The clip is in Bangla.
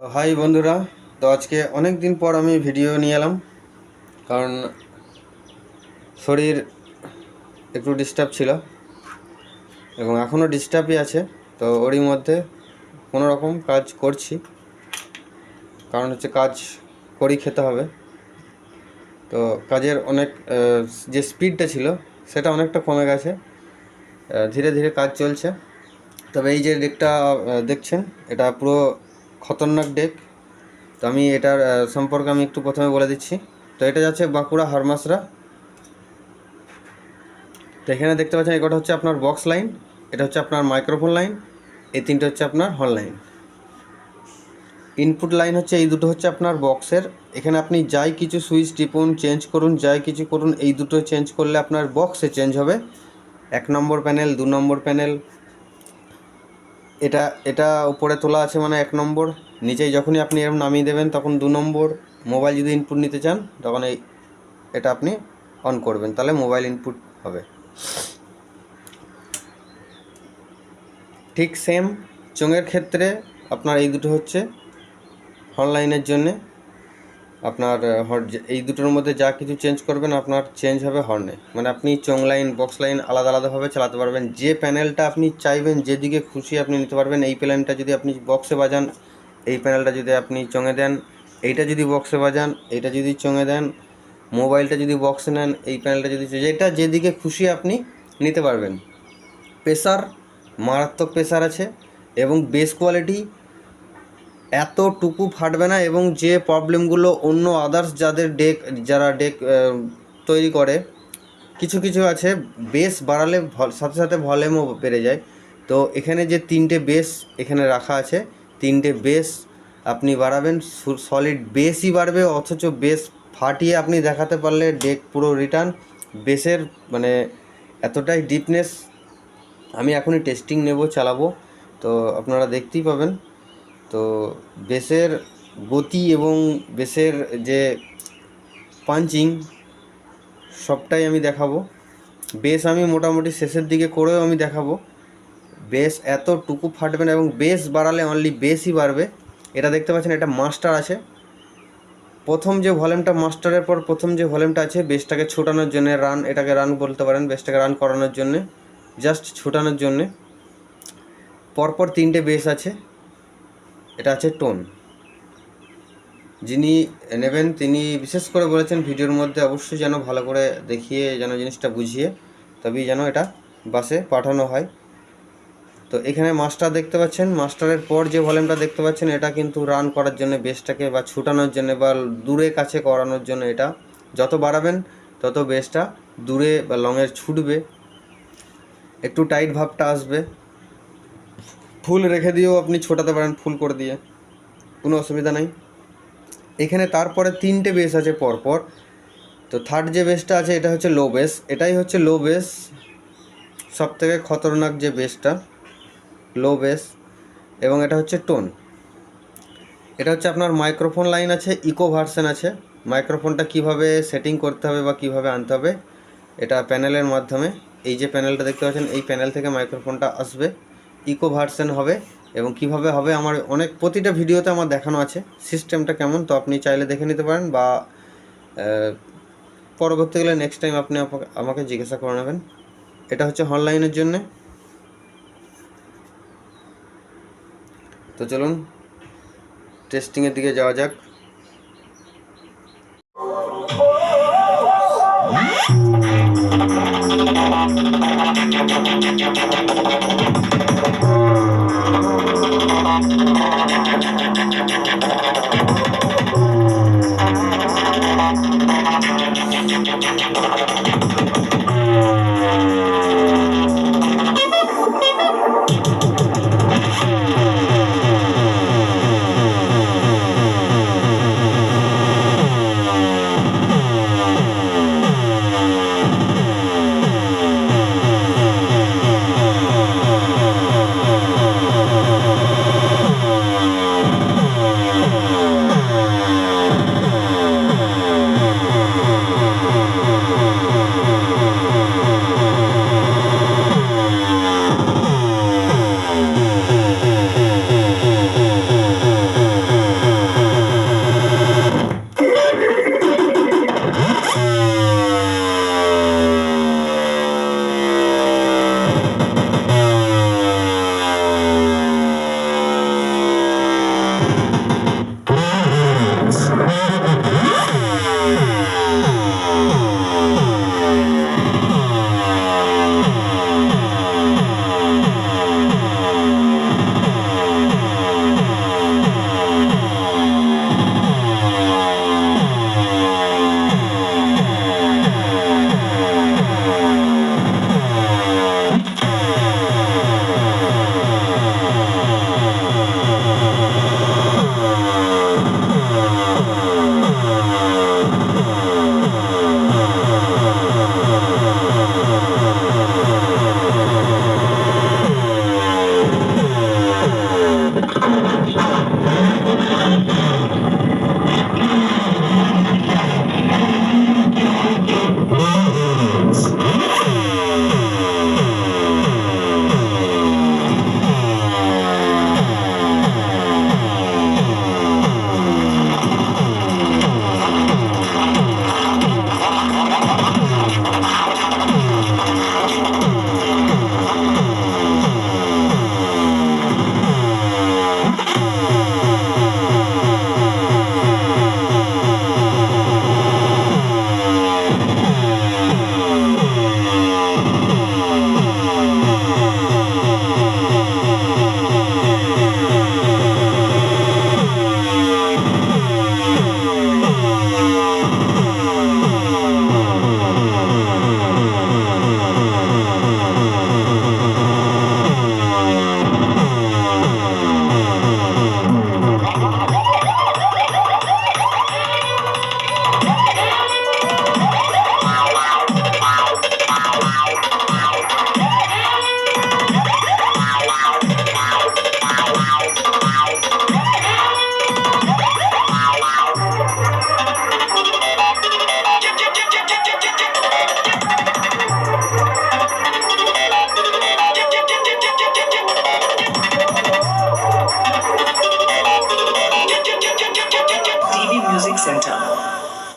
হাই বন্ধুরা তো আজকে অনেক দিন পর আমি ভিডিও নিয়ে এলাম কারণ শরীর একটু ডিস্টার্ব ছিল এবং এখনও ডিস্টার্বই আছে তো ওরই মধ্যে কোনো রকম কাজ করছি। কারণ হচ্ছে কাজ করেই খেতে হবে। তো কাজের অনেক যে স্পিডটা ছিল সেটা অনেকটা কমে গেছে। ধীরে ধীরে কাজ চলছে। তবে এই যে আহ, দেখছেন এটা পুরো খতরনাক ডেক। তো আমি এটার সম্পর্কে আমি একটু প্রথমে বলে দিচ্ছি। তো এটা যাচ্ছে বাঁকুড়া হারমাসরা। তো এখানে দেখতে পাচ্ছেন এটা হচ্ছে আপনার বক্স লাইন, এটা হচ্ছে আপনার মাইক্রোফোন লাইন, এই তিনটে হচ্ছে আপনার হল লাইন। ইনপুট লাইন হচ্ছে এই দুটো হচ্ছে আপনার বক্সের। এখানে আপনি যাই কিছু সুইচ টিপুন, চেঞ্জ করুন, যাই কিছু করুন, এই দুটো চেঞ্জ করলে আপনার বক্সে চেঞ্জ হবে। এক নম্বর প্যানেল, দু নম্বর প্যানেল এটা এটা উপরে তোলা আছে মানে এক নম্বর। নিচে যখনই আপনি এরকম নামিয়ে দেবেন, তখন দু নম্বর মোবাইল যদি ইনপুট নিতে চান, তখন এই, এটা আপনি অন করবেন। তাহলে মোবাইল ইনপুট হবে। ঠিক সেম চোঙের ক্ষেত্রে আপনার এই দুটো হচ্ছে। অনলাইনের জন্যে আপনার এই দুটোর মধ্যে যা কিছু চেঞ্জ করবেন, আপনার চেঞ্জ হবে হর্নে মানে আপনি চোং লাইন বক্স লাইন আলাদা আলাদাভাবে চালাতে পারবেন। যে প্যানেলটা আপনি চাইবেন যেদিকে খুশি আপনি নিতে পারবেন, এই প্যানেলটা যদি আপনি বক্সে বাজান, এই প্যানেলটা যদি আপনি চোঙে দেন, এইটা যদি বক্সে বাজান, এইটা যদি চোঙে দেন মোবাইলটা যদি বক্সে নেন, এই প্যানেলটা যদি যেটা যেদিকে খুশি আপনি নিতে পারবেন। প্রেসার মারাত্মক প্রেসার আছে এবং বেস কোয়ালিটি এতটুকু ফাটবে না এবং যে প্রবলেমগুলো অন্য আদার্স যাদের ডেক, যারা ডেক তৈরি করে, কিছু কিছু আছে বেস বাড়ালে সাথে সাথে ভলিউমও বেড়ে যায়। তো এখানে যে তিনটে বেস এখানে রাখা আছে, তিনটে বেস আপনি বাড়াবেন সলিড বেসই বাড়বে, অথচ বেস ফাটিয়ে আপনি দেখাতে পারলে ডেক পুরো রিটার্ন বেসের মানে এতটাই ডিপনেস আমি এখনই টেস্টিং নেব, চালাবো। তো আপনারা দেখতেই পাবেন। তো বেসের গতি এবং বেসের যে পাঞ্চিং সবটাই আমি দেখাবো। বেস আমি মোটামুটি শেষের দিকে করেও আমি দেখাবো। বেস এতটুকু ফাটবে না এবং বেস বাড়ালে অনলি বেসই বাড়বে। এটা দেখতে পাচ্ছেন, এটা মাস্টার আছে। প্রথম যে ভলিউমটা মাস্টারের পর প্রথম যে ভলিউমটা আছে, বেসটাকে ছোটানোর জন্য রান এটাকে রান বলতে পারেন, বেসটাকে রান করানোর জন্যে জাস্ট ছোটানোর জন্যে। পরপর তিনটে বেস আছে। এটা আছে টোন। যিনি নেবেন, তিনি বিশেষ করে বলেছেন ভিডিওর মধ্যে অবশ্যই যেন ভালো করে দেখিয়ে, যেন জিনিসটা বুঝিয়ে, তবেই যেন এটা বাসে পাঠানো হয়। তো এখানে মাস্টার দেখতে পাচ্ছেন, মাস্টারের পর যে ভলিউমটা দেখতে পাচ্ছেন, এটা কিন্তু রান করার জন্য, বেসটাকে বা ছুটানোর জন্য বা দূরে কাছে করানোর জন্য এটা যত বাড়াবেন, তত বেসটা দূরে বা লংয়ের ছুটবে। একটু টাইট ভাবটা আসবে। ফুল রেখে দিয়েও আপনি ছোটাতে পারেন ফুল করে দিয়ে। কোনো অসুবিধা নাই। এখানে তারপরে তিনটে বেস আছে পরপর। তো থার্ড যে বেসটা আছে, এটা হচ্ছে লো বেস এটাই হচ্ছে লো বেস সব থেকে খতরনাক যে বেসটা লো বেস এবং এটা হচ্ছে টোন এটা হচ্ছে আপনার মাইক্রোফোন লাইন আছে ইকো ভার্সন আছে। মাইক্রোফোনটা কীভাবে সেটিং করতে হবে বা কীভাবে আনতে হবে, এটা প্যানেলের মাধ্যমে। এই যে প্যানেলটা দেখতে পাচ্ছেন, এই প্যানেল থেকে মাইক্রোফোনটা আসবে। ইকো ভার্সন হবে এবং কীভাবে হবে আমার অনেক প্রতিটা ভিডিওতে আমার দেখানো আছে। সিস্টেমটা কেমন? তো আপনি চাইলে দেখে নিতে পারেন বা পরবর্তীকালে নেক্সট টাইম আপনি আমাকে জিজ্ঞাসা করে নেবেন। এটা হচ্ছে অনলাইনের জন্যে। তো চলুন টেস্টিংয়ের দিকে যাওয়া যাক। Thank you. Thank you.